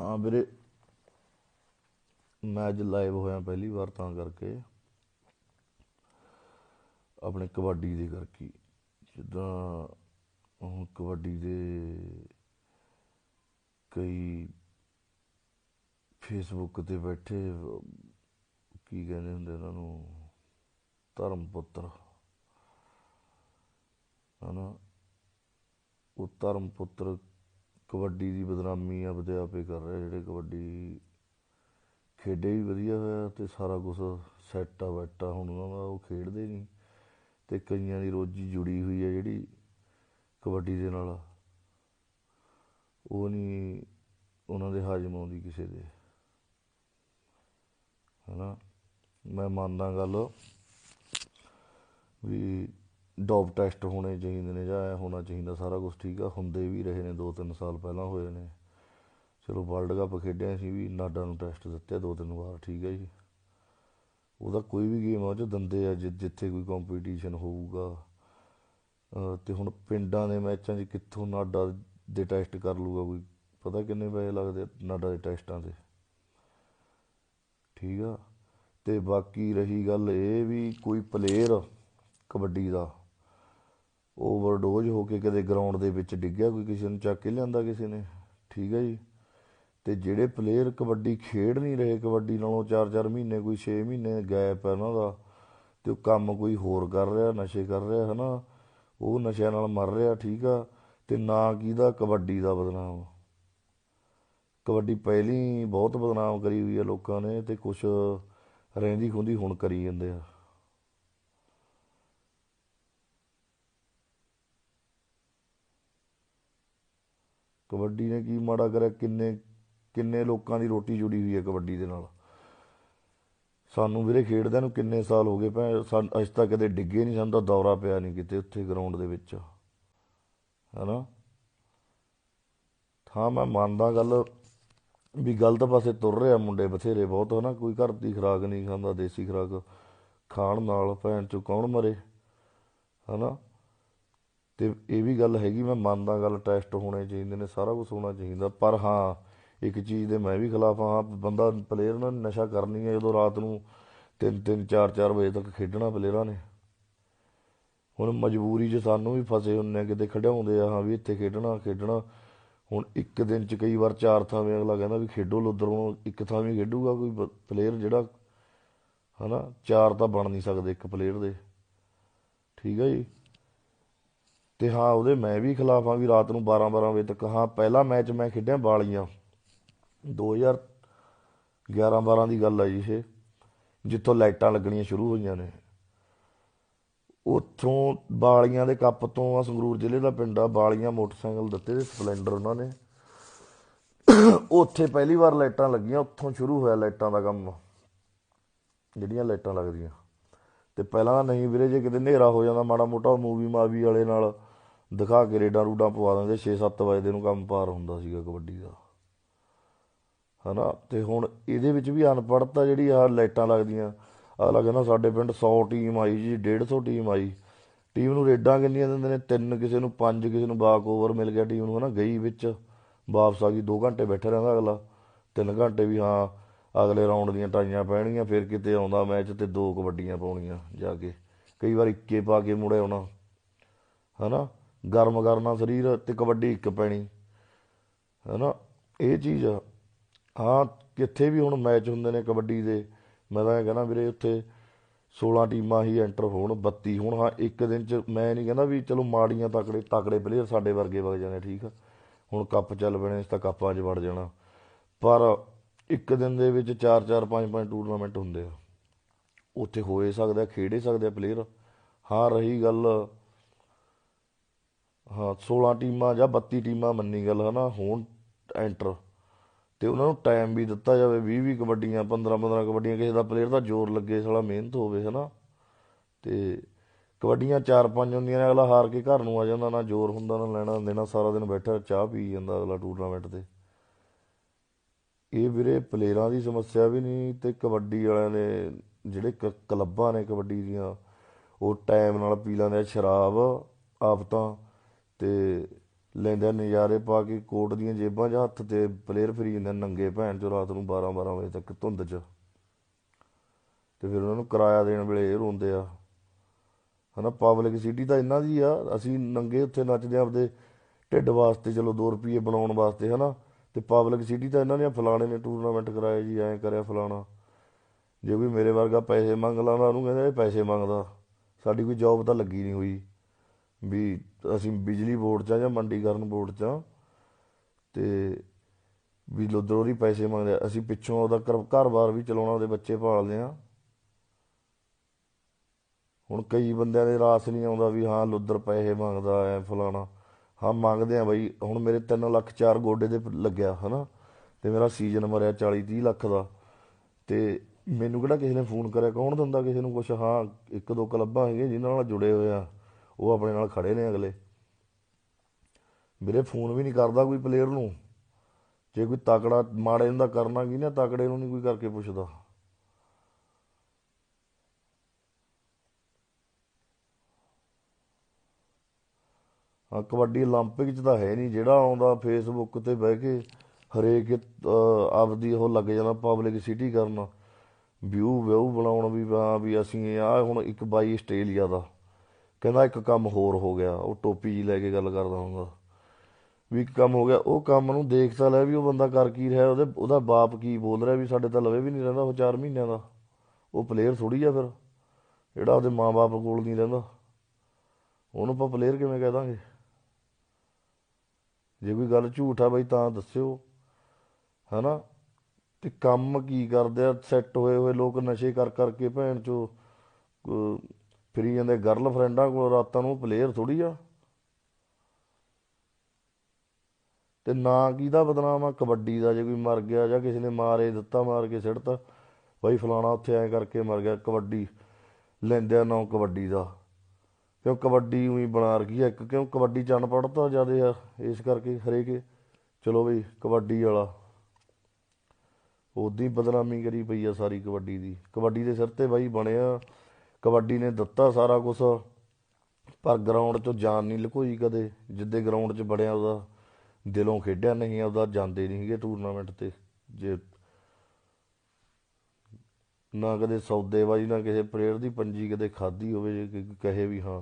ਹਾਂ ਵੀਰੇ, ਮੈਂ ਅੱਜ ਲਾਈਵ ਹੋਇਆ ਪਹਿਲੀ ਵਾਰ ਤਾਂ ਕਰਕੇ ਆਪਣੇ ਕਬੱਡੀ ਦੇ ਕਰਕੇ। ਜਿੱਦਾਂ ਹੁਣ ਕਬੱਡੀ ਦੇ ਕਈ ਫੇਸਬੁੱਕ ਤੇ ਬੈਠੇ, ਕੀ ਕਹਿੰਦੇ ਹੁੰਦੇ ਉਹਨਾਂ ਨੂੰ ਧਰਮ ਪੁੱਤਰ ਹਨਾ? ਉਹ ਧਰਮ ਪੁੱਤਰ ਕਬੱਡੀ ਦੀ ਬਦਨਾਮੀ ਆਪਦੇ ਆਪੇ ਕਰ ਰਹੇ ਜਿਹੜੇ ਕਬੱਡੀ ਖੇਡੇ ਵੀ ਵਧੀਆ ਹੋਇਆ ਤੇ ਸਾਰਾ ਕੁਝ ਸੈੱਟ ਆ ਬੈਟਾ ਹੁਣ ਉਹਨਾਂ ਦਾ ਉਹ ਖੇਡਦੇ ਨਹੀਂ ਤੇ ਕਈਆਂ ਦੀ ਰੋਜੀ ਜੁੜੀ ਹੋਈ ਹੈ ਜਿਹੜੀ ਕਬੱਡੀ ਦੇ ਨਾਲ। ਉਹ ਨਹੀਂ ਉਹਨਾਂ ਦੇ ਹਾਜ਼ਮ ਆਉਂਦੀ ਕਿਸੇ ਦੇ। ਹਨਾ? ਮੈਂ ਮੰਨਦਾ ਗੱਲ ਵੀ ਡੋਪ ਟੈਸਟ ਹੋਣੇ ਚਾਹੀਦੇ ਨੇ ਜਾਂ ਇਹ ਹੋਣਾ ਚਾਹੀਦਾ, ਸਾਰਾ ਕੁਝ ਠੀਕ ਆ, ਹੁੰਦੇ ਵੀ ਰਹੇ ਨੇ 2-3 ਸਾਲ ਪਹਿਲਾਂ ਹੋਏ ਨੇ। ਚਲੋ ਵਰਲਡ ਕੱਪ ਖੇਡਿਆ ਸੀ ਵੀ, ਨਾਡਾ ਨੂੰ ਟੈਸਟ ਦਿੱਤੇ ਦੋ ਤਿੰਨ ਵਾਰ, ਠੀਕ ਹੈ ਜੀ। ਉਹਦਾ ਕੋਈ ਵੀ ਗੇਮ ਆ, ਉਹ 'ਚ ਦਿੰਦੇ ਆ, ਜਿ- ਜਿੱਥੇ ਕੋਈ ਕੰਪੀਟੀਸ਼ਨ ਹੋਊਗਾ। ਅਹ ਤੇ ਹੁਣ ਪਿੰਡਾਂ ਦੇ ਮੈਚਾਂ 'ਚ ਕਿੱਥੋਂ ਨਾਡਾ ਦੇ ਟੈਸਟ ਕਰ ਲੂਗਾ ਕੋਈ? ਪਤਾ ਕਿੰਨੇ ਪੈਸੇ ਲੱਗਦੇ ਨਾਡਾ ਦੇ ਟੈਸਟਾਂ ਦੇ ਠੀਕ ਆ। ਤੇ ਬਾਕੀ ਰਹੀ ਗੱਲ ਇਹ ਵੀ ਕੋਈ ਪਲੇਅਰ ਕਬੱਡੀ ਦਾ ਓਵਰਡੋਜ਼ ਹੋ ਕੇ ਕਦੇ ਗਰਾਊਂਡ ਦੇ ਵਿੱਚ ਡਿੱਗਿਆ, ਕੋਈ ਕਿਸੇ ਨੂੰ ਚੱਕ ਕੇ ਲਿਆਂਦਾ ਕਿਸੇ ਨੇ? ਠੀਕ ਹੈ ਜੀ। ਤੇ ਜਿਹੜੇ ਪਲੇਅਰ ਕਬੱਡੀ ਖੇਡ ਨਹੀਂ ਰਹੇ ਕਬੱਡੀ ਨਾਲੋਂ 4-4 ਮਹੀਨੇ, ਕੋਈ 6 ਮਹੀਨੇ ਗੈਪ ਹੈ ਉਹਨਾਂ ਦਾ, ਤੇ ਉਹ ਕੰਮ ਕੋਈ ਹੋਰ ਕਰ ਰਿਹਾ, ਨਸ਼ੇ ਕਰ ਰਿਹਾ, ਹਨਾ? ਉਹ ਨਸ਼ਿਆਂ ਨਾਲ ਮਰ ਰਿਹਾ, ਠੀਕ ਆ। ਤੇ ਨਾ ਕਿਹਦਾ ਕਬੱਡੀ ਦਾ ਬਦਨਾਮ? ਕਬੱਡੀ ਪਹਿਲੀ ਬਹੁਤ ਬਦਨਾਮ ਕਰੀ ਹੋਈ ਆ ਲੋਕਾਂ ਨੇ ਤੇ ਕੁਛ ਰਹਿੰਦੀ ਖੁੰਦੀ ਹੁਣ ਕਰੀ ਜਾਂਦੇ ਆ। ਕਬੱਡੀ ਨੇ ਕੀ ਮਾੜਾ ਕਰਿਆ? ਕਿੰਨੇ ਕਿੰਨੇ ਲੋਕਾਂ ਦੀ ਰੋਟੀ ਜੁੜੀ ਹੋਈ ਹੈ ਕਬੱਡੀ ਦੇ ਨਾਲ? ਸਾਨੂੰ ਵੀਰੇ ਖੇਡਦਿਆਂ ਨੂੰ ਕਿੰਨੇ ਸਾਲ ਹੋ ਗਏ ਭੈ ਅੱਜ ਤੱਕ ਕਦੇ ਡਿੱਗੇ ਨਹੀਂ, ਸਾਨੂੰ ਤਾਂ ਦੌਰਾ ਪਿਆ ਨਹੀਂ ਕਿਤੇ ਉੱਥੇ ਗਰਾਊਂਡ ਦੇ ਵਿੱਚ। ਹੈਨਾ? ਹਾਂ, ਮੈਂ ਮੰਨਦਾ ਗੱਲ ਵੀ ਗਲਤ ਪਾਸੇ ਤੁਰ ਰਿਹਾ ਮੁੰਡੇ ਬਥੇਰੇ ਬਹੁਤ, ਹਨਾ? ਕੋਈ ਘਰ ਦੀ ਖੁਰਾਕ ਨਹੀਂ ਖਾਂਦਾ, ਦੇਸੀ ਖੁਰਾਕ ਖਾਣ ਨਾਲ ਭੈਣ ਚੋਂ ਕੌਣ ਮਰੇ? ਹਨਾ? ਅਤੇ ਇਹ ਵੀ ਗੱਲ ਹੈਗੀ, ਮੈਂ ਮੰਨਦਾ ਗੱਲ, ਟੈਸਟ ਹੋਣੇ ਚਾਹੀਦੇ ਨੇ, ਸਾਰਾ ਕੁਝ ਹੋਣਾ ਚਾਹੀਦਾ। ਪਰ ਹਾਂ, ਇੱਕ ਚੀਜ਼ ਦੇ ਮੈਂ ਵੀ ਖਿਲਾਫ ਹਾਂ, ਬੰਦਾ ਪਲੇਅਰ ਨਾਲ ਨਸ਼ਾ ਕਰਨੀ ਹੈ ਜਦੋਂ ਰਾਤ ਨੂੰ 3-3 4-4 ਵਜੇ ਤੱਕ ਖੇਡਣਾ ਪਲੇਅਰਾਂ ਨੇ। ਹੁਣ ਮਜਬੂਰੀ 'ਚ ਸਾਨੂੰ ਵੀ ਫਸੇ ਹੁੰਨੇ ਆ, ਕਿਤੇ ਖੜਾਉਂਦੇ ਆ, ਹਾਂ ਵੀ ਇੱਥੇ ਖੇਡਣਾ ਖੇਡਣਾ। ਹੁਣ ਇੱਕ ਦਿਨ 'ਚ ਕਈ ਵਾਰ ਚਾਰ ਥਾਵੇਂ ਅਗਲਾ ਕਹਿੰਦਾ ਵੀ ਖੇਡੋ ਲੁੱਦਰੋਂ ਇੱਕ ਥਾਂ ਵੀ ਖੇਡੂਗਾ ਕੋਈ ਪਲੇਅਰ ਜਿਹੜਾ, ਹਨਾ? ਚਾਰ ਤਾਂ ਬਣ ਨਹੀਂ ਸਕਦੇ ਇੱਕ ਪਲੇਅਰ ਦੇ। ਠੀਕ ਹੈ ਜੀ? ਤੇ ਹਾਂ, ਉਹਦੇ ਮੈਂ ਵੀ ਖਿਲਾਫ ਹਾਂ ਵੀ ਰਾਤ ਨੂੰ 12 12 ਵਜੇ ਤੱਕ। ਹਾਂ, ਪਹਿਲਾ ਮੈਚ ਮੈਂ ਖੇਡਿਆ ਬਾਲੀਆਂ। 2011 12 ਦੀ ਗੱਲ ਆ ਜੀ ਇਹ, ਜਿੱਥੋਂ ਲਾਈਟਾਂ ਲੱਗਣੀਆਂ ਸ਼ੁਰੂ ਹੋਈਆਂ ਨੇ। ਉੱਥੋਂ ਬਾਲੀਆਂ ਦੇ ਕੱਪ ਤੋਂ ਆ ਸੰਗਰੂਰ ਜ਼ਿਲ੍ਹੇ ਦਾ ਪਿੰਡ ਆ, ਬਾਲੀਆਂ ਮੋਟਰਸਾਈਕਲ ਦਿੱਤੇ ਤੇ ਸਪਲੈਂਡਰ ਉਹਨਾਂ ਨੇ। ਉੱਥੇ ਪਹਿਲੀ ਵਾਰ ਲਾਈਟਾਂ ਲੱਗੀਆਂ, ਉੱਥੋਂ ਸ਼ੁਰੂ ਹੋਇਆ ਲਾਈਟਾਂ ਦਾ ਕੰਮ, ਜਿਹੜੀਆਂ ਲਾਈਟਾਂ ਲੱਗਦੀਆਂ। ਤੇ ਪਹਿਲਾਂ ਨਹੀਂ ਵੀਰੇ, ਜੇ ਕਿਤੇ ਹਨੇਰਾ ਹੋ ਜਾਂਦਾ, ਮਾੜਾ ਮੋਟਾ ਮੂਵੀ ਮਾਵੀ ਵਾਲੇ ਨਾਲ ਦਿਖਾ ਕੇ ਰੇਡਾਂ ਰੂਡਾਂ ਪਵਾ ਦਿੰਦੇ 6-7 ਵਜੇ ਦੇ ਨੂੰ ਕੰਮ ਪਾਰ ਹੁੰਦਾ ਸੀਗਾ ਕਬੱਡੀ ਦਾ। ਹਨਾ? ਤੇ ਹੁਣ ਇਹਦੇ ਵਿੱਚ ਵੀ ਅਨਪੜ੍ਹਤਾ ਜਿਹੜੀ ਆ ਲਾਈਟਾਂ ਲੱਗਦੀਆਂ, ਅਗਲਾ ਕਹਿੰਦਾ ਸਾਡੇ ਪਿੰਡ 100 ਟੀਮ ਆਈ ਜੀ 150 ਟੀਮ ਆਈ। ਟੀਮ ਨੂੰ ਰੇਡਾਂ ਕਿੰਨੀਆਂ ਦਿੰਦੇ ਨੇ? ਤਿੰਨ ਕਿਸੇ ਨੂੰ ਪੰਜ, ਕਿਸੇ ਨੂੰ ਬਾਕ ਓਵਰ ਮਿਲ ਗਿਆ ਟੀਮ ਨੂੰ, ਹਨਾ? ਗਈ ਵਿੱਚ, ਵਾਪਸ ਆ ਗਈ 2 ਘੰਟੇ ਬੈਠਾ ਰਹਿੰਦਾ ਅਗਲਾ। 3 ਘੰਟੇ ਵੀ ਹਾਂ, ਅਗਲੇ ਰਾਉਂਡ ਦੀਆਂ ਟਾਈਆਂ ਪੈਣਗੀਆਂ, ਫਿਰ ਕਿਤੇ ਆਉਂਦਾ ਮੈਚ ਤੇ ਦੋ ਕਬੱਡੀਆਂ ਪਾਉਣੀਆਂ ਜਾ ਕੇ। ਕਈ ਵਾਰ ਇੱਕੇ ਪਾ ਕੇ ਮੁੜੇ ਆਉਣਾ, ਹਨਾ? ਗਰਮ ਕਰਨਾ ਸਰੀਰ ਤੇ ਕਬੱਡੀ ਇੱਕ ਪੈਣੀ। ਹਨਾ? ਇਹ ਚੀਜ਼ ਆ। ਹਾਂ, ਕਿੱਥੇ ਵੀ ਹੁਣ ਮੈਚ ਹੁੰਦੇ ਨੇ ਕਬੱਡੀ ਦੇ, ਮੈਂ ਤਾਂ ਇਹ ਕਹਿੰਦਾ ਵੀਰੇ ਉੱਥੇ 16 ਟੀਮਾਂ ਹੀ ਐਂਟਰ ਹੋਣ 32 ਹੁਣ। ਹਾਂ, ਇੱਕ ਦਿਨ ਚ ਮੈਂ ਨਹੀਂ ਕਹਿੰਦਾ ਵੀ ਚਲੋ ਮਾੜੀਆਂ ਤਕੜੇ ਤਕੜੇ ਪਲੇਅਰ ਸਾਡੇ ਵਰਗੇ ਵਗ ਜਾਣੇ ਠੀਕ ਆ। ਹੁਣ ਕੱਪ ਚੱਲ ਬਣੇ ਤਾਂ ਕੱਪਾਂ 'ਚ ਵੜ ਜਾਣਾ। ਪਰ ਇੱਕ ਦਿਨ ਦੇ ਵਿੱਚ 4 4 5 5 ਟੂਰਨਾਮੈਂਟ ਹੁੰਦੇ ਆ। ਉੱਥੇ ਹੋਏ ਸਕਦਾ, ਖੇਡੇ ਸਕਦੇ ਆ ਪਲੇਅਰ ਹਾਂ, ਰਹੀ ਗੱਲ ਹਾਂ 16 ਟੀਮਾਂ ਜਾਂ 32 ਟੀਮਾਂ ਮੰਨੀ ਗੱਲ, ਹਨਾ, ਹੋਣ ਐਂਟਰ ਤੇ ਉਹਨਾਂ ਨੂੰ ਟਾਈਮ ਵੀ ਦਿੱਤਾ ਜਾਵੇ 20 20 ਕਬੱਡੀਆਂ 15 15 ਕਬੱਡੀਆਂ, ਕਿਸੇ ਦਾ ਪਲੇਅਰ ਦਾ ਜ਼ੋਰ ਲੱਗੇ, ਸਾਲਾ ਮਿਹਨਤ ਹੋਵੇ, ਹਨਾ। ਤੇ ਕਬੱਡੀਆਂ ਚਾਰ ਪੰਜ ਹੁੰਦੀਆਂ ਨੇ, ਅਗਲਾ ਹਾਰ ਕੇ ਘਰ ਨੂੰ ਆ ਜਾਂਦਾ, ਨਾ ਜ਼ੋਰ ਹੁੰਦਾ, ਨਾ ਲੈਣਾ ਦੇਣਾ ਸਾਰਾ ਦਿਨ ਬੈਠਾ, ਚਾਹ ਪੀ ਜਾਂਦਾ ਅਗਲਾ ਟੂਰਨਾਮੈਂਟ ਤੇ। ਇਹ ਵੀਰੇ ਪਲੇਅਰਾਂ ਦੀ ਸਮੱਸਿਆ ਵੀ ਨਹੀਂ, ਤੇ ਕਬੱਡੀ ਵਾਲਿਆਂ ਦੇ ਜਿਹੜੇ ਕ- ਕਲੱਬਾਂ ਨੇ ਕਬੱਡੀ ਦੀਆਂ, ਉਹ ਟਾਈਮ ਨਾਲ ਪੀ ਲੈਂਦੇ ਆ ਸ਼ਰਾਬ, ਆਫ਼ਤਾਂ। ਤਾਂ ਤੇ ਲੈਂਦੇ ਨਜ਼ਾਰੇ ਪਾ ਕੇ ਕੋਟ ਦੀਆਂ ਜੇਬਾਂ 'ਚ ਹੱਥ ਤੇ ਪਲੇਅਰ ਫਰੀ ਜਾਂਦੇ ਨੰਗੇ ਭੈਣ ਚੋ ਰਾਤ ਨੂੰ 12 12 ਵਜੇ ਤੱਕ ਧੁੰਦ 'ਚ। ਤੇ ਫਿਰ ਉਹਨਾਂ ਨੂੰ ਕਿਰਾਇਆ ਦੇਣ ਵੇਲੇ ਇਹ ਰੋਂਦੇ ਆ। ਹਨਾ ਪਬਲਿਕ ਸਿਟੀ ਤਾਂ ਇਹਨਾਂ ਦੀ ਆ, ਅਸੀਂ ਨੰਗੇ ਉੱਥੇ ਨੱਚਦੇ ਆ ਆਪਦੇ ਢਿੱਡ ਵਾਸਤੇ, ਚਲੋ 2 ਰੁਪਏ ਬਣਾਉਣ ਵਾਸਤੇ, ਹਨਾ। ਤੇ ਪਬਲਿਕ ਸਿਟੀ ਤਾਂ ਇਹਨਾਂ ਨੇ ਫਲਾਣੇ ਨੇ ਟੂਰਨਾਮੈਂਟ ਕਰਾਏ ਜੀ, ਐਂ ਕਰਿਆ ਫਲਾਣਾ। ਜੇ ਕੋਈ ਮੇਰੇ ਵਰਗਾ ਪੈਸੇ ਮੰਗ ਲਾਉਂਦਾ ਉਹਨੂੰ ਕਹਿੰਦੇ ਇਹ ਪੈਸੇ ਮੰਗਦਾ। ਸਾਡੀ ਕੋਈ ਜੌਬ ਤਾਂ ਲੱਗੀ ਨਹੀਂ ਹੋਈ। ਵੀ ਅਸੀਂ ਬਿਜਲੀ ਬੋਰਡ 'ਚ ਆ ਜਾਂ ਮੰਡੀਕਰਨ ਬੋਰਡ 'ਚ ਆ, ਤੇ ਵੀ ਲੁੱਧਰੋਂ ਹੀ ਪੈਸੇ ਮੰਗਦੇ ਆ। ਅਸੀਂ ਪਿੱਛੋਂ ਉਹਦਾ ਘਰ- ਘਰ-ਬਾਰ ਵੀ ਚਲਾਉਣਾ, ਉਹਦੇ ਬੱਚੇ ਪਾਲਦੇ ਆ। ਹੁਣ ਕਈ ਬੰਦਿਆਂ ਦੇ ਰਾਸ ਨਹੀਂ ਆਉਂਦਾ ਵੀ ਹਾਂ, ਲੁੱਧਰ ਪੈਸੇ ਮੰਗਦਾ ਐ, ਫਲਾਣਾ। ਹਾਂ, ਮੰਗਦੇ ਆ ਬਈ, ਹੁਣ ਮੇਰੇ 3 ਲੱਖ 4 ਗੋਡੇ ਦੇ ਲੱਗਿਆ, ਹਨਾ? ਤੇ ਮੇਰਾ ਸੀਜ਼ਨ ਮਰਿਆ 40 30 ਲੱਖ ਦਾ। ਤੇ ਮੈਨੂੰ ਕਿਹੜਾ ਕਿਸੇ ਨੇ ਫੋਨ ਕਰਿਆ? ਕੌਣ ਦਿੰਦਾ ਕਿਸੇ ਨੂੰ ਕੁਛ? ਹਾਂ, ਇੱਕ ਦੋ ਕਲੱਬਾਂ ਹੈਗੇ ਜਿਨ੍ਹਾਂ ਨਾਲ ਜੁੜੇ ਹੋਏ ਆ। ਉਹ ਆਪਣੇ ਨਾਲ ਖੜੇ ਨੇ ਅਗਲੇ ਵੀਰੇ ਫੋਨ ਵੀ ਨਹੀਂ ਕਰਦਾ ਕੋਈ ਪਲੇਅਰ ਨੂੰ ਜੇ ਕੋਈ ਤਕੜਾ ਮਾੜੇ ਨੂੰ ਦਾ ਕਰਨਾ ਕੀ ਨਾ ਤਕੜੇ ਨੂੰ ਨਹੀਂ ਕੋਈ ਕਰਕੇ ਪੁੱਛਦਾ ਹਾਂ ਕਬੱਡੀ 올림픽 ਚ ਤਾਂ ਹੈ ਨਹੀਂ ਜਿਹੜਾ ਆਉਂਦਾ ਫੇਸਬੁੱਕ ਤੇ ਬਹਿ ਕੇ ਹਰੇਕ ਅਹ, ਆਪਦੀ ਉਹ ਲੱਗ ਜਾਂਦਾ ਪਬਲਿਕ ਸਿਟੀ ਕਰਨ ਵਿਊ ਵਿਊ ਬਣਾਉਣ ਵੀ ਹਾਂ ਵੀ ਅਸੀਂ ਆ ਹੁਣ ਇੱਕ ਬਾਈ ਆਸਟ੍ਰੇਲੀਆ ਦਾ ਕਹਿੰਦਾ ਇੱਕ ਕੰਮ ਹੋਰ ਹੋ ਗਿਆ, ਉਹ ਟੋਪੀ ਜੀ ਲੈ ਕੇ ਗੱਲ ਕਰਦਾ ਹੁੰਦਾ। ਵੀ ਇੱਕ ਕੰਮ ਹੋ ਗਿਆ, ਉਹ ਕੰਮ ਨੂੰ ਦੇਖ ਤਾਂ ਲੈ ਵੀ ਉਹ ਬੰਦਾ ਕਰ ਕੀ ਰਿਹਾ, ਉਹਦੇ, ਉਹਦਾ ਬਾਪ ਕੀ ਬੋਲ ਰਿਹਾ ਵੀ ਸਾਡੇ ਤਾਂ ਲਵੇ ਵੀ ਨਹੀਂ ਰਹਿੰਦਾ ਉਹ 4 ਮਹੀਨਿਆਂ ਦਾ। ਉਹ ਪਲੇਅਰ ਥੋੜੀ ਆ ਫਿਰ, ਜਿਹੜਾ ਉਹਦੇ ਮਾਂ-ਬਾਪ ਕੋਲ ਨਹੀਂ ਰਹਿੰਦਾ। ਉਹਨੂੰ ਆਪਾਂ ਪਲੇਅਰ ਕਿਵੇਂ ਕਹਿ ਦਾਂਗੇ? ਜੇ ਕੋਈ ਗੱਲ ਝੂਠ ਆ ਬਈ ਤਾਂ ਦੱਸਿਓ, ਹਨਾ? ਤੇ ਕੰਮ ਕੀ ਕਰਦੇ ਆ ਸੈੱਟ ਹੋਏ ਹੋਏ ਲੋਕ ਨਸ਼ੇ ਕਰ ਕਰਕੇ ਭੈਣ ਚੋ ਫਿਰੀ ਜਾਂਦੇ ਗਰਲ ਫਰੈਂਡਾਂ ਕੋਲ ਰਾਤਾਂ ਨੂੰ ਪਲੇਅਰ ਥੋੜੀ ਆ। ਤੇ ਨਾ ਕਿਹਦਾ ਬਦਨਾਮ ਆ, ਕਬੱਡੀ ਦਾ ਜੇ ਕੋਈ ਮਰ ਗਿਆ ਜਾਂ ਕਿਸੇ ਨੇ ਮਾਰੇ, ਦਿੱਤਾ ਮਾਰ ਕੇ ਸਿੱਟਤਾ ਬਾਈ ਫਲਾਣਾ ਉੱਥੇ ਐ ਕਰਕੇ ਮਰ ਗਿਆ, ਕਬੱਡੀ ਲੈਂਦੇ ਆ ਨਾਂ ਕਬੱਡੀ ਦਾ। ਕਿਉਂ ਕਬੱਡੀ ਉਹੀ ਬਣਾ ਰਖੀ ਆ ਇੱਕ, ਕਿਉਂ ਕਬੱਡੀ ਚ ਅਨਪੜ੍ਹਤਾ ਜ਼ਿਆਦਾ ਆ, ਇਸ ਕਰਕੇ ਹਰੇਕ, ਚਲੋ ਬਈ ਕਬੱਡੀ ਵਾਲਾ। ਉਹਦੀ ਬਦਨਾਮੀ ਕਰੀ ਪਈ ਆ ਸਾਰੀ ਕਬੱਡੀ ਦੀ। ਕਬੱਡੀ ਦੇ ਸਿਰ ਤੇ ਬਾਈ ਬਣਿਆ ਕਬੱਡੀ ਨੇ ਦਿੱਤਾ ਸਾਰਾ ਕੁਝ ਪਰ ਗਰਾਊਂਡ 'ਚੋਂ ਜਾਨ ਨਹੀਂ ਲੁਕੋਈ ਕਦੇ, ਜਿੱਦੇ ਗਰਾਊਂਡ 'ਚ ਬੜਿਆ ਉਹਦਾ ਦਿਲੋਂ ਖੇਡਿਆ ਨਹੀਂ, ਉਹਦਾ ਜਾਂਦੇ ਨਹੀਂ ਸੀਗੇ ਟੂਰਨਾਮੈਂਟ ਤੇ, ਜੇ ਨਾ ਕਦੇ ਸੌਦੇਬਾਜ਼ੀ, ਨਾ ਕਿਸੇ ਪਲੇਅਰ ਦੀ ਪੰਜੀ ਕਦੇ ਖਾਦੀ ਹੋਵੇ, ਜੇ ਕਹੇ ਵੀ ਹਾਂ।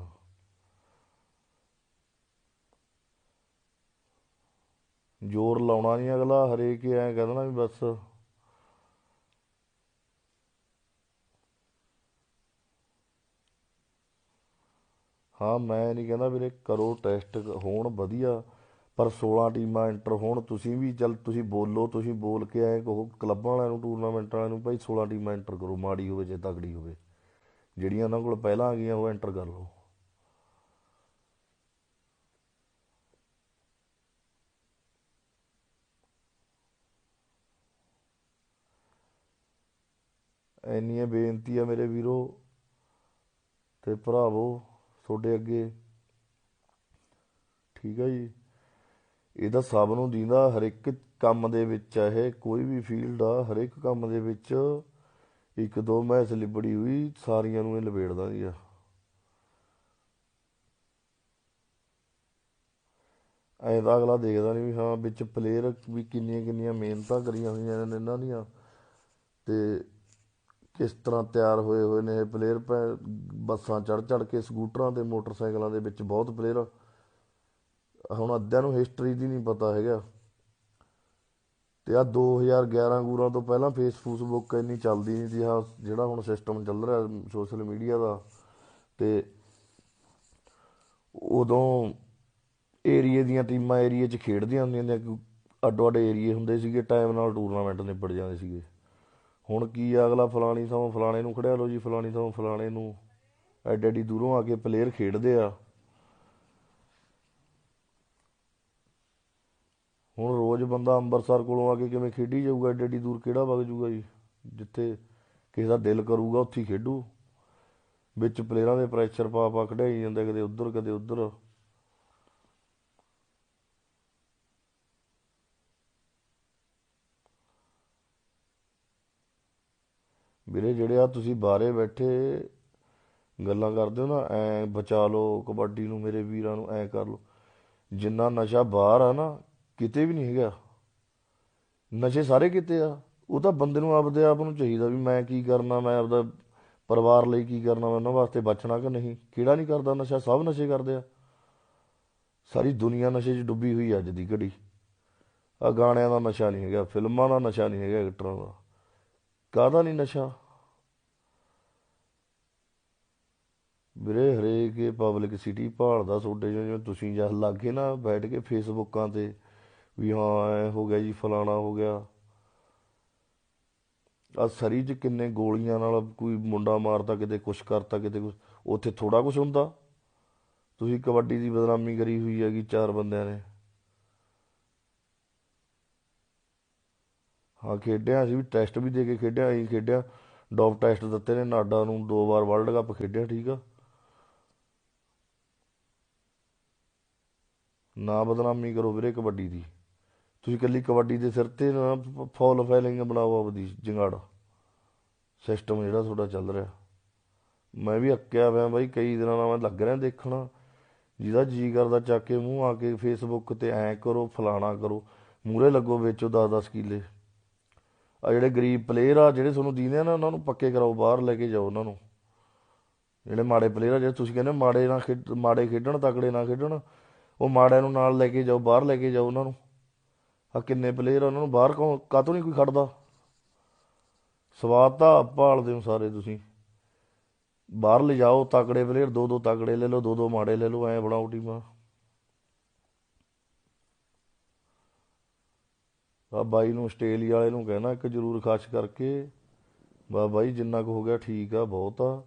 ਜ਼ੋਰ ਲਾਉਣਾ ਨਹੀਂ ਅਗਲਾ, ਹਰੇਕ ਹੀ ਐਂ ਕਹਿੰਦਾ ਵੀ ਬਸ ਹਾਂ, ਮੈਂ ਨਹੀਂ ਕਹਿੰਦਾ ਵੀਰੇ, ਕਰੋ ਟੈਸਟ, ਹੋਣ ਵਧੀਆ, ਪਰ 16 ਟੀਮਾਂ ਐਂਟਰ ਹੋਣ, ਤੁਸੀਂ ਵੀ ਚੱਲ, ਤੁਸੀਂ ਬੋਲੋ, ਤੁਸੀਂ ਬੋਲ ਕੇ ਆਏ ਕਹੋ, ਕਲੱਬਾਂ ਵਾਲਿਆਂ ਨੂੰ, ਟੂਰਨਾਮੈਂਟ ਵਾਲਿਆਂ ਨੂੰ, ਭਾਈ 16 ਟੀਮਾਂ ਐਂਟਰ ਕਰੋ, ਮਾੜੀ ਹੋਵੇ ਜੇ ਤਗੜੀ ਹੋਵੇ। ਜਿਹੜੀਆਂ ਉਹਨਾਂ ਕੋਲ ਪਹਿਲਾਂ ਆ ਗਈਆਂ, ਉਹ ਐਂਟਰ ਕਰ ਲਓ। ਇੰਨੀਆਂ ਬੇਨਤੀ ਆ ਮੇਰੇ ਵੀਰੋ ਤੇ ਭਰਾਵੋ। ਤੁਹਾਡੇ ਅੱਗੇ। ਠੀਕ ਆ ਜੀ। ਇਹਦਾ ਸਭ ਨੂੰ ਦੀਂਦਾ ਹਰ ਇੱਕ ਕੰਮ ਦੇ ਵਿੱਚ ਆ ਇਹ, ਕੋਈ ਵੀ ਫੀਲਡ ਆ ਹਰ ਇੱਕ ਕੰਮ ਦੇ ਵਿੱਚ ਇੱਕ ਦੋ ਮੈਚ ਲਿਬੜੀ ਹੋਈ, ਸਾਰੀਆਂ ਨੂੰ ਇਹ ਲਪੇੜਦਾ ਜੀ ਆ। ਐਂ ਤਾਂ ਅਗਲਾ ਦੇਖਦਾ ਨਹੀਂ ਵੀ ਹਾਂ, ਵਿੱਚ ਪਲੇਅਰ ਵੀ ਕਿੰਨੀਆਂ ਕਿੰਨੀਆਂ ਮਿਹਨਤਾਂ ਕਰੀਆਂ ਹੋਈਆਂ ਨੇ ਇਹਨਾਂ ਦੀਆਂ। ਤੇ ਕਿਸ ਤਰ੍ਹਾਂ ਤਿਆਰ ਹੋਏ ਹੋਏ ਨੇ ਇਹ ਪਲੇਅਰ ਬੱਸਾਂ ਚੜ ਚੜ ਕੇ, ਸਕੂਟਰਾਂ ਤੇ ਮੋਟਰਸਾਈਕਲਾਂ ਦੇ ਵਿੱਚ ਬਹੁਤ ਪਲੇਅਰ ਹੁਣ ਅੱਧਿਆਂ ਨੂੰ ਹਿਸਟਰੀ ਦੀ ਨਹੀਂ ਪਤਾ ਹੈਗਾ। ਤੇ ਆ 2011 ਗੂਰਾਂ ਤੋਂ ਪਹਿਲਾਂ ਫੇਸਬੁੱਕ ਇੰਨੀ ਚੱਲਦੀ ਨਹੀਂ ਸੀ। ਆ ਜਿਹੜਾ ਹੁਣ ਸਿਸਟਮ ਚੱਲ ਰਿਹਾ ਸੋਸ਼ਲ ਮੀਡੀਆ ਦਾ, ਤੇ ਉਦੋਂ ਏਰੀਏ ਦੀਆਂ ਟੀਮਾਂ ਏਰੀਏ 'ਚ ਖੇਡਦੀਆਂ ਹੁੰਦੀਆਂ ਨੇ। ਅੱਡੋ ਅੱਡ ਏਰੀਏ ਹੁੰਦੇ ਸੀਗੇ। ਟਾਈਮ ਨਾਲ ਟੂਰਨਾਮੈਂਟ ਨਿਬੜ ਜਾਂਦੇ ਸੀਗੇ। ਹੁਣ ਕੀ ਆ, ਅਗਲਾ ਫਲਾਣੀ ਥਾਂ ਫਲਾਣੇ ਨੂੰ ਖੜਿਆ ਲੋ ਜੀ, ਫਲਾਣੀ ਥਾਂ ਫਲਾਣੇ ਨੂੰ। ਐਡੀ ਐਡੀ ਦੂਰੋਂ ਆ ਕੇ ਪਲੇਅਰ ਖੇਡਦੇ ਆ। ਹੁਣ ਰੋਜ਼ ਬੰਦਾ ਅੰਮ੍ਰਿਤਸਰ ਕੋਲੋਂ ਆ ਕੇ ਕਿਵੇਂ ਖੇਡੀ ਜਾਊਗਾ, ਐਡੀ ਐਡੀ ਦੂਰ ਕਿਹੜਾ ਵਗ ਜਾਊਗਾ ਜੀ? ਜਿੱਥੇ ਕਿਸੇ ਦਾ ਦਿਲ ਕਰੂਗਾ, ਉੱਥੇ ਹੀ ਖੇਡੂ। ਵਿੱਚ ਪਲੇਅਰਾਂ ਦੇ ਪ੍ਰੈਸ਼ਰ ਪਾ ਪਾ ਖੜਾਈ ਜਾਂਦੇ, ਕਦੇ ਉੱਧਰ ਕਦੇ ਉੱਧਰ। ਵੀਰੇ, ਜਿਹੜੇ ਆ ਤੁਸੀਂ ਬਾਹਰੇ ਬੈਠੇ ਗੱਲਾਂ ਕਰਦੇ ਹੋ ਨਾ, ਐ ਬਚਾ ਲਓ ਕਬੱਡੀ ਨੂੰ, ਮੇਰੇ ਵੀਰਾਂ ਨੂੰ ਐ ਕਰ ਲਓ। ਜਿੰਨਾ ਨਸ਼ਾ ਬਾਹਰ ਆ ਨਾ, ਕਿਤੇ ਵੀ ਨਹੀਂ ਹੈਗਾ। ਨਸ਼ੇ ਸਾਰੇ ਕਿਤੇ ਆ। ਉਹ ਤਾਂ ਬੰਦੇ ਨੂੰ ਆਪਦੇ ਆਪ ਨੂੰ ਚਾਹੀਦਾ ਵੀ ਮੈਂ ਕੀ ਕਰਨਾ, ਮੈਂ ਆਪਦਾ ਪਰਿਵਾਰ ਲਈ ਕੀ ਕਰਨਾ, ਮੈਂ ਉਹਨਾਂ ਵਾਸਤੇ ਬਚਣਾ ਕਿ ਨਹੀਂ। ਕਿਹੜਾ ਨਹੀਂ ਕਰਦਾ ਨਸ਼ਾ, ਸਭ ਨਸ਼ੇ ਕਰਦੇ ਆ। ਸਾਰੀ ਦੁਨੀਆ ਨਸ਼ੇ 'ਚ ਡੁੱਬੀ ਹੋਈ ਅੱਜ ਦੀ ਘੜੀ। ਆ ਗਾਣਿਆਂ ਦਾ ਨਸ਼ਾ ਨਹੀਂ ਹੈਗਾ, ਫਿਲਮਾਂ ਦਾ ਨਸ਼ਾ ਨਹੀਂ ਹੈਗਾ, ਐਕਟਰਾਂ ਦਾ। ਕਾਹਦਾ ਨਹੀਂ ਨਸ਼ਾ? ਵੀਰੇ, ਹਰੇਕ ਇਹ ਪਬਲਿਕ ਸਿਟੀ ਭਾਲਦਾ ਤੁਹਾਡੇ ਜਿਵੇਂ ਜਿਵੇਂ ਤੁਸੀਂ ਜਦ ਲੱਗੇ ਨਾ ਬੈਠ ਕੇ ਫੇਸਬੁੱਕਾਂ ਤੇ, ਵੀ ਹਾਂ, ਐ ਹੋ ਗਿਆ ਜੀ, ਫਲਾਣਾ ਹੋ ਗਿਆ। ਆ ਸਰੀ ਚ ਕਿੰਨੇ ਗੋਲੀਆਂ ਨਾਲ ਕੋਈ ਮੁੰਡਾ ਮਾਰਤਾ, ਕਿਤੇ ਕੁਛ ਕਰਤਾ, ਕਿਤੇ ਕੁਛ, ਉੱਥੇ ਥੋੜਾ ਕੁਛ ਹੁੰਦਾ। ਤੁਸੀਂ ਕਬੱਡੀ ਦੀ ਬਦਨਾਮੀ ਕਰੀ ਹੋਈ ਹੈਗੀ ਚਾਰ ਬੰਦਿਆਂ ਨੇ। ਹਾਂ, ਖੇਡਿਆ ਅਸੀਂ ਵੀ ਟੈਸਟ ਵੀ ਦੇ ਕੇ ਖੇਡਿਆ, ਅਸੀਂ ਖੇਡਿਆ, ਡੋਪ ਟੈਸਟ ਦਿੱਤੇ ਨੇ, ਨਾਡਾ ਨੂੰ ਦੋ ਵਾਰ ਵਰਲਡ ਕੱਪ ਖੇਡਿਆ, ਠੀਕ ਆ। ਨਾ ਬਦਨਾਮੀ ਕਰੋ ਵੀਰੇ ਕਬੱਡੀ ਦੀ। ਤੁਸੀਂ ਇਕੱਲੀ ਕਬੱਡੀ ਦੇ ਸਿਰ ਤੇ ਨਾ ਫॉल ਫੈਲਿੰਗ, ਬਣਾਓ ਆਪਦੀ ਜੰਗਾੜ। ਸਿਸਟਮ ਜਿਹੜਾ ਤੁਹਾਡਾ ਚੱਲ ਰਿਹਾ। ਮੈਂ ਵੀ ਅੱਕਿਆ ਪਿਆ ਬਾਈ, ਕਈ ਦਿਨਾਂ ਨਾਲ ਮੈਂ ਲੱਗ ਰਿਹਾ ਦੇਖਣਾ। ਜਿਹਦਾ ਜੀ ਕਰਦਾ ਚੱਕ ਕੇ ਮੂੰਹ ਆ ਕੇ ਫੇਸਬੁੱਕ ਤੇ ਐ ਕਰੋ, ਫਲਾਣਾ ਕਰੋ ਮੂਰੇ ਲੱਗੋ ਵੇਚੋ 10-10 ਕਿੱਲੇ। ਆ ਜਿਹੜੇ ਗਰੀਬ ਪਲੇਅਰ ਆ, ਜਿਹੜੇ ਤੁਹਾਨੂੰ ਦੀਂਦੇ ਆ ਨਾ, ਉਹਨਾਂ ਨੂੰ ਪੱਕੇ ਕਰਾਓ, ਬਾਹਰ ਲੈ ਕੇ ਜਾਓ ਉਹਨਾਂ ਨੂੰ। ਜਿਹੜੇ ਮਾੜੇ ਪਲੇਅਰ ਆ, ਜਿਹੜੇ ਤੁਸੀਂ ਕਹਿੰਦੇ ਮਾੜੇ ਨਾ ਖੇਡ, ਮਾੜੇ ਖੇਡਣ, ਤਕੜੇ ਨਾ ਖੇਡਣ ਉਹ ਮਾੜਿਆਂ ਨੂੰ ਨਾਲ ਲੈ ਕੇ ਜਾਓ, ਬਾਹਰ ਲੈ ਕੇ ਜਾਓ ਉਹਨਾਂ ਨੂੰ। ਆ ਕਿੰਨੇ ਪਲੇਅਰ ਆ ਉਹਨਾਂ ਨੂੰ, ਬਾਹਰ ਕੌਣ ਕਾਤੋਂ ਨਹੀਂ ਕੋਈ ਖੜਦਾ? ਸਵਾਦ ਤਾਂ ਭਾਲਦੇ ਹੋ ਸਾਰੇ ਤੁਸੀਂ। ਬਾਹਰ ਲੈ ਜਾਓ, ਤਕੜੇ ਪਲੇਅਰ ਦੋ ਦੋ ਤਕੜੇ ਲੈ ਲਓ ਦੋ ਦੋ ਮਾੜੇ ਲੈ ਲਓ, ਐ ਬਣਾਓ ਟੀਮਾਂ ਆ। ਬਾਈ ਨੂੰ ਆਸਟ੍ਰੇਲੀਆ ਵਾਲੇ ਨੂੰ ਕਹਿਣਾ, ਇੱਕ ਜ਼ਰੂਰ ਖਾਸ ਕਰਕੇ ਬਾ ਬਾਈ, ਜਿੰਨਾ ਕੁ ਹੋ ਗਿਆ ਠੀਕ ਆ, ਬਹੁਤ ਆ।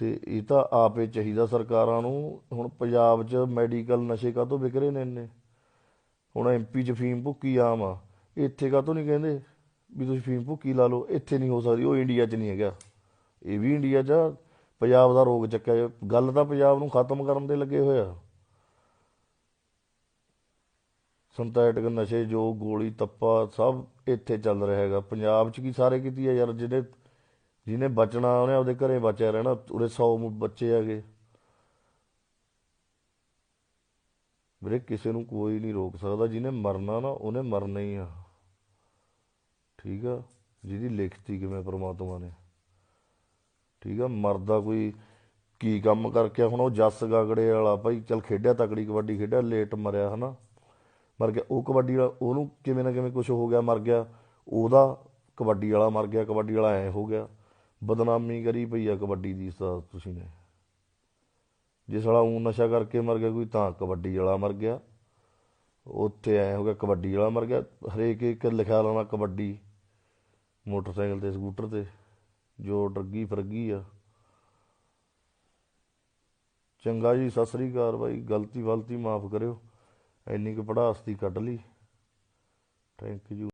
ਤੇ ਇਹ ਤਾਂ ਆਪੇ ਚਾਹੀਦਾ ਸਰਕਾਰਾਂ ਨੂੰ। ਹੁਣ ਪੰਜਾਬ 'ਚ ਮੈਡੀਕਲ ਨਸ਼ੇ ਕਾਹਤੋਂ ਵਿਕ ਰਹੇ ਨੇ ਇੰਨੇ? ਹੁਣ ਐਮਪੀ 'ਚ ਫੀਮ ਭੁੱਕੀ ਆਮ ਆ। ਇੱਥੇ ਕਾਹਤੋਂ ਨਹੀਂ ਕਹਿੰਦੇ ਵੀ ਤੁਸੀਂ ਫੀਮ ਭੁੱਕੀ ਲਾ ਲਓ? ਇੱਥੇ ਨਹੀਂ ਹੋ ਸਕਦੀ, ਉਹ ਇੰਡੀਆ 'ਚ ਨਹੀਂ ਹੈਗਾ। ਇਹ ਵੀ ਇੰਡੀਆ 'ਚ ਆ। ਪੰਜਾਬ ਦਾ ਰੋਗ ਚੱਕਿਆ ਜਾਏ। ਗੱਲ ਤਾਂ ਪੰਜਾਬ ਨੂੰ ਖਤਮ ਕਰਨ ਦੇ ਲੱਗੇ ਹੋਇਆ ਸਿੰਥੈਟਿਕ ਨਸ਼ੇ ਜੋ ਗੋਲੀ, ਤੱਪਾ ਸਭ ਇੱਥੇ ਚੱਲ ਰਿਹਾ ਹੈਗਾ। ਪੰਜਾਬ 'ਚ ਕੀ ਸਾਰੇ ਕੀਤੀ ਆ ਯਾਰ? ਜਿਹੜੇ ਜਿਹਨੇ ਬਚਣਾ ਉਹਨੇ ਆਪਦੇ ਘਰੇ ਬਚਿਆ ਰਹਿਣਾ ਉਰੇ 100 ਬੱਚੇ ਹੈਗੇ। ਵੀਰੇ, ਕਿਸੇ ਨੂੰ ਕੋਈ ਨਹੀਂ ਰੋਕ ਸਕਦਾ, ਜਿਹਨੇ ਮਰਨਾ ਨਾ, ਉਹਨੇ ਮਰਨਾ ਹੀ ਆ। ਠੀਕ ਆ? ਜਿਹਦੀ ਲਿਖਤੀ ਕਿਵੇਂ ਪ੍ਰਮਾਤਮਾ ਨੇ। ਠੀਕ ਆ? ਮਰਦਾ ਕੋਈ ਕੀ ਕੰਮ ਕਰਕੇ ਹੁਣ ਉਹ ਜੱਸ ਗਾਗੜੇ ਵਾਲਾ, ਭਾਈ, ਚਲ ਖੇਡਿਆ ਤਕੜੀ ਕਬੱਡੀ, ਖੇਡਿਆ, ਲੇਟ ਮਰਿਆ, ਹਨਾ? ਮਰ ਗਿਆ। ਉਹ ਕਬੱਡੀ ਵਾਲਾ, ਉਹਨੂੰ ਕਿਵੇਂ ਨਾ ਕਿਵੇਂ ਕੁਝ ਹੋ ਗਿਆ, ਮਰ ਗਿਆ। ਉਹਦਾ ਕਬੱਡੀ ਵਾਲਾ ਮਰ ਗਿਆ, ਕਬੱਡੀ ਵਾਲਾ ਐ ਹੋ ਗਿਆ। ਬਦਨਾਮੀ ਕਰੀ ਪਈ ਆ ਕਬੱਡੀ ਦੀ ਤਾਂ ਤੁਸੀਂ ਨੇ। ਜੇ ਸਾਲਾ ਊਂ ਨਸ਼ਾ ਕਰਕੇ ਮਰ ਗਿਆ ਕੋਈ ਤਾਂ ਕਬੱਡੀ ਵਾਲਾ ਮਰ ਗਿਆ। ਉੱਥੇ ਐ ਹੋ ਗਿਆ ਕਬੱਡੀ ਵਾਲਾ ਮਰ ਗਿਆ। ਹਰੇਕ ਇੱਕ ਲਿਖਿਆ ਲਾਉਣਾ ਕਬੱਡੀ, ਮੋਟਰਸਾਈਕਲ ਤੇ, ਸਕੂਟਰ ਤੇ, ਜੋ ਡਰਗੀ ਫਰਗੀ ਆ। ਚੰਗਾ ਜੀ, ਸਤਿ ਸ੍ਰੀ ਅਕਾਲ ਬਾਈ, ਗਲਤੀ ਵਲਤੀ ਮਾਫ ਕਰਿਓ। ਇੰਨੀ ਕੁ ਪੜਾਸਤੀ ਕੱਢ ਲਈ। Thank you